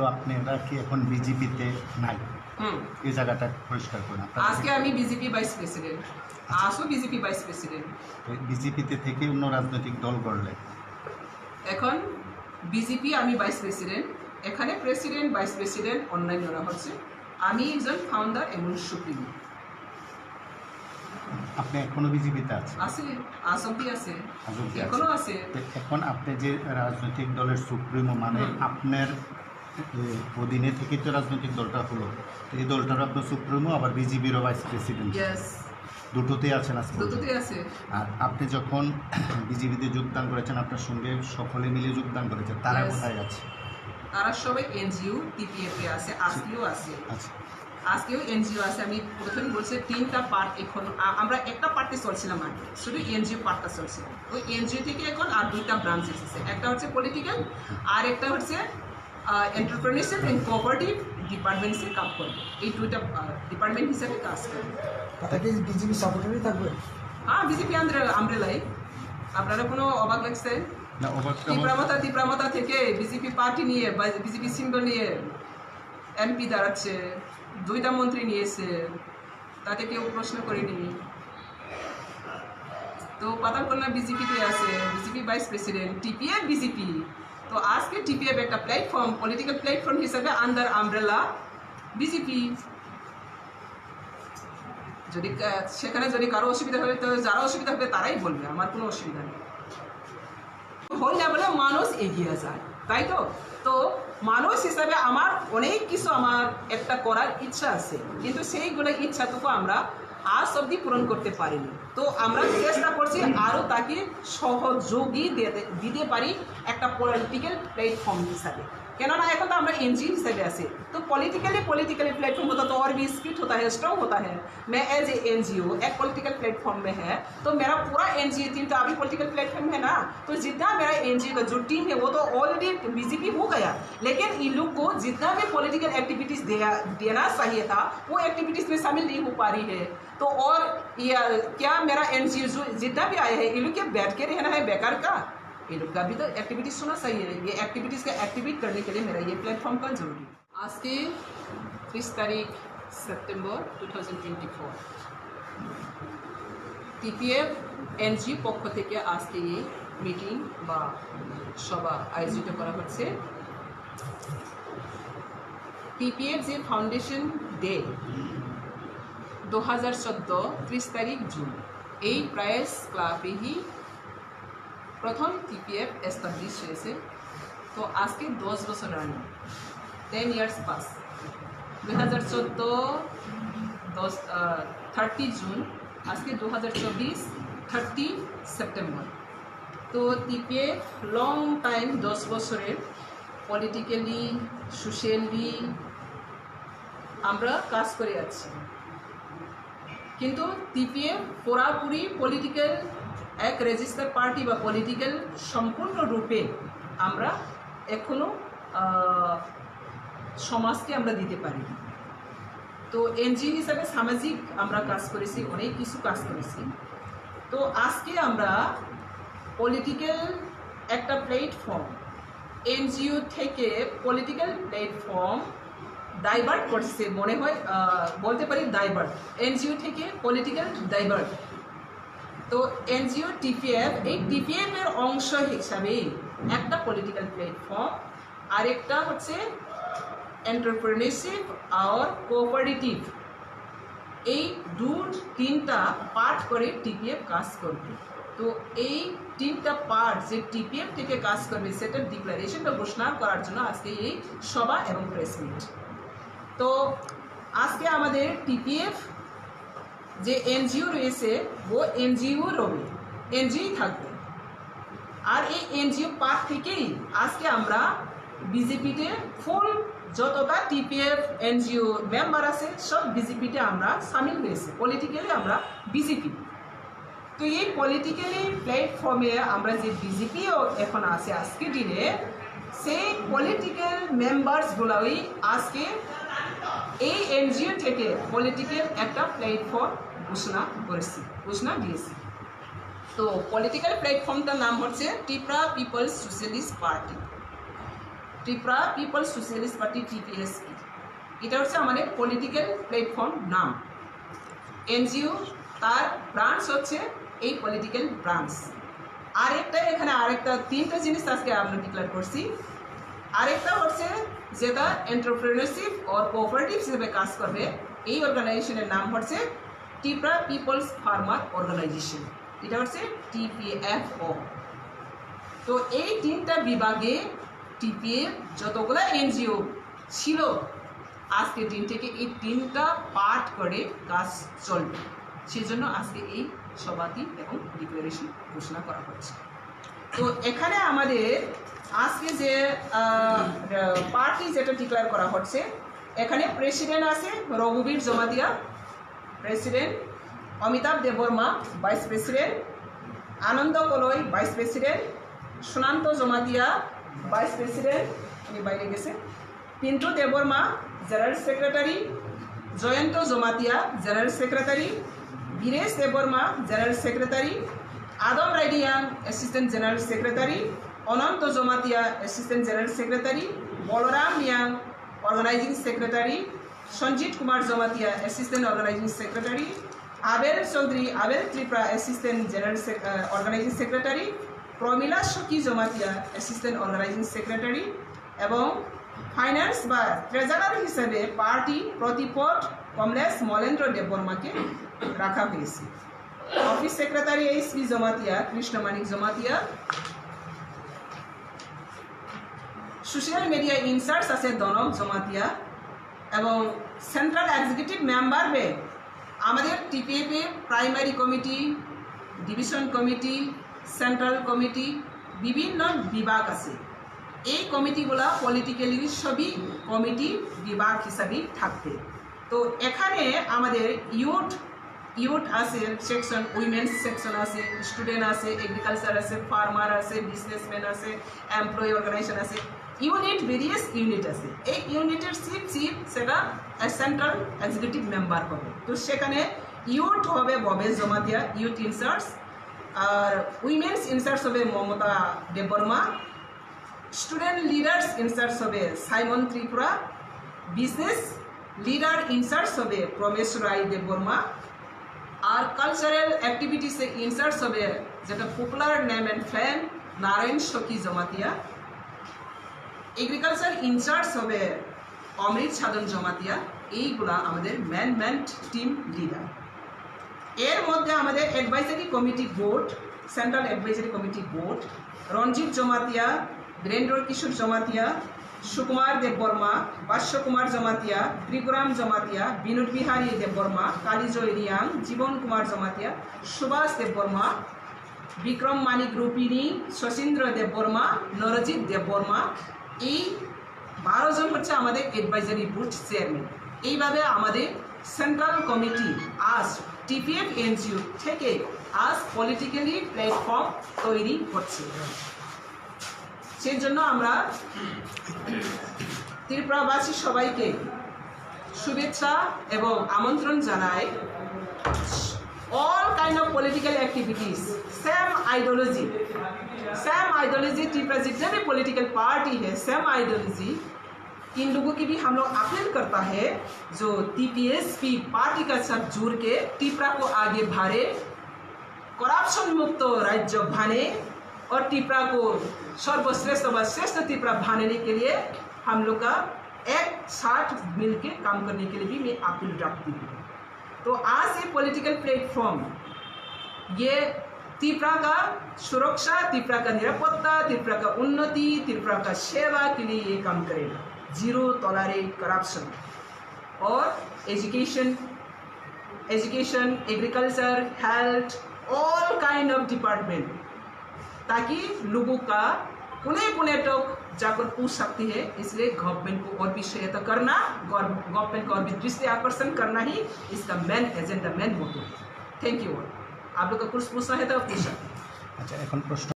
হলো আপনারা কি এখন বিজেপিতে নাই? এই জায়গাটা পরিষ্কার করুন আজকে আমি বিজেপি ভাইস প্রেসিডেন্ট। আসো বিজেপি ভাইস প্রেসিডেন্ট। বিজেপিতে থেকে অন্য রাজনৈতিক দল গড়লে? এখন বিজেপি আমি ভাইস প্রেসিডেন্ট এখানে প্রেসিডেন্ট ভাইস প্রেসিডেন্ট অন্যান্যরা হচ্ছে। আমি একজন ফাউন্ডার এবং সুপ্রিম। আপনি এখনও বিজেপিতে আছেন? আছে আসবি আছে আজ অব্দি আছেন। এখনও আছে। এখন আপনি যে রাজনৈতিক দলের সুপ্রিমো মানে আপনার অধীনে থেকে তো রাজনৈতিক দলটা হলো। এই দলটারও আপনার সুপ্রিমো আবার বিজেপিরও ভাইস প্রেসিডেন্ট দুটোতেই আছেন আজকে। আছে। আর আপনি যখন বিজেপিতে যোগদান করেছেন আপনার সঙ্গে সকলে মিলে যোগদান করেছেন তারা কোথায় আছে? তারা সবাই এনজিও টিপিএফ আছে আজকেও আছে। আচ্ছা। আজকেও এনজিও আছে। আমি প্রথমে বলছি তিনটা পার্ট এখন আমরা একটা পার্টে চলছিলাম আগে শুধু এনজিও পার্টটা চলছিল। ওই এনজিও থেকে এখন আর দুইটা ব্রাঞ্চ এসেছে। একটা হচ্ছে পলিটিক্যাল আর একটা হচ্ছে এন্টারপ্রেনারশিপ অ্যান্ড কোঅপারেটিভ ডিপার্টমেন্টসে কাজ করবে এই দুইটা ডিপার্টমেন্ট হিসাবে কাজ করবে তাতে বিজেপি সাপোর্টারই থাকবে হ্যাঁ বিজেপি আমরেলাই আপনারা কোনো অবাক লাগছে না অবাক তীব্রামতা তীব্রামতা থেকে বিজেপি পার্টি নিয়ে বিজেপি সিম্বল নিয়ে এমপি দাঁড়াচ্ছে দুইটা মন্ত্রী নিয়েছে তাতে কেউ প্রশ্ন করেনি তো পাতালকন্যা বিজেপিতে আছে BJP vice president TPF BJP তো আজকে টিপিএফ একটা প্ল্যাটফর্ম পলিটিক্যাল প্ল্যাটফর্ম হিসেবে আন্ডার আমব্রেলা বিজেপি যদি সেখানে যদি কারও অসুবিধা হবে তো যারা অসুবিধা হবে তারাই বলবে, আমার কোনো অসুবিধা নেই। হোল লেভেলে মানুষ এগিয়ে যায়, তাই তো? তো মানুষ হিসাবে আমার অনেক কিছু আমার একটা করার ইচ্ছা আছে। কিন্তু সেইগুলো ইচ্ছাটুকু আমরা আজ অবধি পূরণ করতে পারিনি। তো আমরা চেষ্টা করছি আরও তাকে সহযোগী দিতে পারি একটা পলিটিক্যাল প্ল্যাটফর্ম হিসাবে। কেননা এখন তো আমরা एन हिसाब से तो पॉलिटिकली पॉलिटिकली प्लेटफॉर्म होता तो और भी स्पीड होता है स्ट्रॉन्ग होता है मैं एज ए एन एक पॉलिटिकल प्लेटफॉर्म में है तो मेरा पूरा एन टीम तो अभी पॉलिटिकल प्लेटफॉर्म है ना तो जितना मेरा एन का जो टीम है वो तो ऑलरेडी बीजेपी हो गया लेकिन इन लोग को जितना भी पॉलिटिकल एक्टिविटीज़ देना चाहिए था वो एक्टिविटीज़ में शामिल नहीं हो पा रही है तो और ये क्या मेरा एन जो जितना भी आया है इन लोग के बैठ के रहना है बेकार का ये लोग का भी तो एक्टिविटीज होना चाहिए ये एक्टिविटीज़ का एक्टिवेट करने के लिए मेरा ये प्लेटफॉर्म का जरूरी है आज के तीस तारीख September two thousand twenty four TPF NG পক্ষ থেকে আজকে এই মিটিং বা সভা আয়োজিত করা হচ্ছে টিপিএফ যে ফাউন্ডেশন ডে দু হাজার চোদ্দো ত্রিশ তারিখ জুন এই প্রাইস ক্লাবেই প্রথম টিপিএফ এস্টাবলিশ হয়েছে। তো আজকে দশ বছর রানিং টেন ইয়ার্স পাস দু হাজার চোদ্দ, দশ থার্টি জুন আজকে দু হাজার চব্বিশ থার্টি সেপ্টেম্বর তো টিপিএফ লং টাইম দশ বছরের। পলিটিক্যালি সোশ্যালি আমরা কাজ করে যাচ্ছি। কিন্তু টিপিএফ পুরাপুরি পলিটিক্যাল এক রেজিস্টার পার্টি বা পলিটিক্যাল সম্পূর্ণরূপে আমরা এখনও সমাজকে আমরা দিতে পারি। তো এনজিও হিসাবে সামাজিক আমরা কাজ করেছি, অনেক কিছু কাজ করেছি। তো আজকে আমরা পলিটিক্যাল একটা প্ল্যাটফর্ম, এনজিও থেকে পলিটিক্যাল প্ল্যাটফর্ম ডাইভার্ট করছে, মনে হয় বলতে পারি ডাইভার্ট। এনজিও থেকে পলিটিক্যাল ডাইভার্ট। তো এনজিও টিপিএফ, এই টিপিএফ এর অংশ হিসাবে একটা পলিটিক্যাল প্ল্যাটফর্ম আরেকটা হচ্ছে এন্টারপ্রেনারশিপ আর কোঅপারেটিভ এই দু, তিনটা পার্ট করে টিপিএফ কাজ করবে। তো এই তিনটা পার্ট যে টিপিএফ থেকে কাজ করবে, সেটার ডিক্লারেশনটা ঘোষণা করার জন্য আজকে এই সভা এবং প্রেস মিট তো আজকে আমাদের টিপিএফ যে এনজিও রয়েছে, ও এনজিও রবে এনজিও থাকবে। আর এই এনজিও পার্ক থেকেই আজকে আমরা বিজেপিতে ফুল যতটা টিপিএফ, এনজিও মেম্বার আছে, সব বিজেপিতে আমরা সামিল হয়েছে। পলিটিক্যালি আমরা বিজেপি। তো এই পলিটিক্যালি প্ল্যাটফর্মে আমরা যে বিজেপিও এখন আছে আজকে দিনে, সেই পলিটিক্যাল মেম্বার্সগুলোই আজকে এই এনজিও থেকে পলিটিক্যাল একটা প্ল্যাটফর্ম ঘোষণা করেছি, ঘোষণা দিয়েছি। তো পলিটিক্যাল প্ল্যাটফর্মটার নাম হচ্ছে Tipra people's socialist party Tripura people socialist party TPSP এটা হচ্ছে আমাদের পলিটিক্যাল প্ল্যাটফর্ম নাম। এনজিও তার ব্রাঞ্চ হচ্ছে এই পলিটিক্যাল ব্রাঞ্চ আরেকটা এখানে আরেকটা তিনটা জিনিস আজকে আমরা ডিক্লেয়ার করছি। আরেকটা হচ্ছে যেটা এন্টারপ্রেনারশিপ ওর কোঅপারেটিভ হিসেবে কাজ করবে, এই অর্গানাইজেশনের নাম হচ্ছে টিপ্রা পিপলস ফার্মার অর্গানাইজেশন এটা হচ্ছে টিপিএফও। তো এই তিনটা বিভাগে টিপিএফ যতগুলো এনজিও ছিল আজকের দিন থেকে এই তিনটা পার্ট করে কাজ চলবে। সেই জন্য আজকে এই সভাটি এবং ডিক্লারেশন ঘোষণা করা হচ্ছে। তো এখানে আমাদের আজকে যে পার্টি যেটা ডিক্লেয়ার করা হচ্ছে, এখানে প্রেসিডেন্ট আছে Raghubir Jamatia president Amitabh Debbarma vice president Ananda Kaloi vice president Sunanta Jamatia vice president উনি বাইরে গেছে, Pintu Debbarma general secretary Jayanta Jamatia general secretary Biresh Debbarma general secretary Adam Raidiang assistant general secretary Ananta Jamatia assistant general secretary Balaram Miang organising secretary Sanjit Kumar Jamatia assistant organising secretary Abel Chowdhury, Abel Tripura assistant general organising secretary Pramila Sakhi Jamatia assistant organising secretary এবং finance বা treasurer হিসেবে party প্রতিপট কমলেশ মলেন্দ্র দেববর্মাকে রাখা হয়েছে। Office secretary H B Jamatia Krishnamanik Jamatia social media incharge আছে দনব জমাতিয়া এবং central executive member বে আমাদের টিপিএফে primary committee division committee central committee বিভিন্ন বিভাগ আছে। এই কমিটিগুলা পলিটিক্যালি সবই কমিটি বিভাগ হিসাবে থাকবে। তো এখানে আমাদের ইউথ ইউথ আছে সেকশন উইমেন্স সেকশন আছে স্টুডেন্ট আছে এগ্রিকালচার আছে ফার্মার আছে বিজনেসম্যান আছে এমপ্লয়ি অর্গানাইজেশন আছে ইউনিট ভেরিয়াস ইউনিট আছে। এই ইউনিটের চিফ চিফ সেটা সেন্ট্রাল এক্সিকিউটিভ মেম্বার হবে। তো সেখানে ইউথ হবে ববে জমাতিয়া ইউথ ইনচার্জ আর উইমেন্স ইনচার্জ হবে Mamata Debbarma student leaders incharge হবে Simon Tripura business leader incharge হবে প্রমেশ রায় দেববর্মা, আর কালচারাল অ্যাক্টিভিটিসে ইনচার্জ হবে যেটা popular name and fan Narayan Sakhi Jamatia. Agriculture in charge হবে অমৃত সাধন জমাতিয়া, এইগুলা আমাদের ম্যান ম্যান টিম লিডার এর মধ্যে আমাদের advisory committee board central advisory committee board Ranjit Jamatia Birendra Kishore Jamatia, Sukumar Debbarma Basya Kumar Jamatia, Tripuram Jamatia, Binod Bihari Debbarma Kalijoy Reang, Jiban Kumar Jamatia, Subhash Debbarma Bikram Manik Rupini Sashindra Debbarma Narajit Debbarma এই বারো জন হচ্ছে আমাদের advisory board chairman এইভাবে আমাদের central committee আজ TPF NGO থেকে আজ politically platform তৈরি হচ্ছে সেই জন্য আমরা ত্রিপুরাবাসী সবাইকে শুভেচ্ছা এবং আমন্ত্রণ জানাই। All kind of political activities. Same ideology. Same ideology भी पॉलिटिकल पार्टी है. सेम आइडियोलॉजी इन लोगों की भी हम लोग अपील करता है, जो टीपीएसपी पार्टी का साथ जुड़ के टिपरा को आगे बढ़े करप्शन मुक्त राज्य भाने और त्रिपुरा को सर्वश्रेष्ठ व श्रेष्ठ टिपरा बनाने के लिए हम लोग का एक साथ मिलके काम करने के लिए भी मैं अपील रखती हूँ। तो आज ये पॉलिटिकल प्लेटफॉर्म ये त्रिपुरा का सुरक्षा त्रिपुरा का निरापत्ता त्रिपुरा का उन्नति त्रिपुरा का सेवा के लिए ये काम करेगा। ज़ीरो टॉलरेट करप्शन और education education agriculture health all kind of department ताकि लोगों का पुणे पुणे तक तो जाकर पूछ सकती है, इसलिए गवर्नमेंट को और भी सहायता करना गवर्नमेंट को और भी दृष्टि आकर्षण करना ही इसका मेन एजेंडा मेन मोटिव है। थैंक यू आप लोग का कुछ पूछना है तो पूछ सकते अच्छा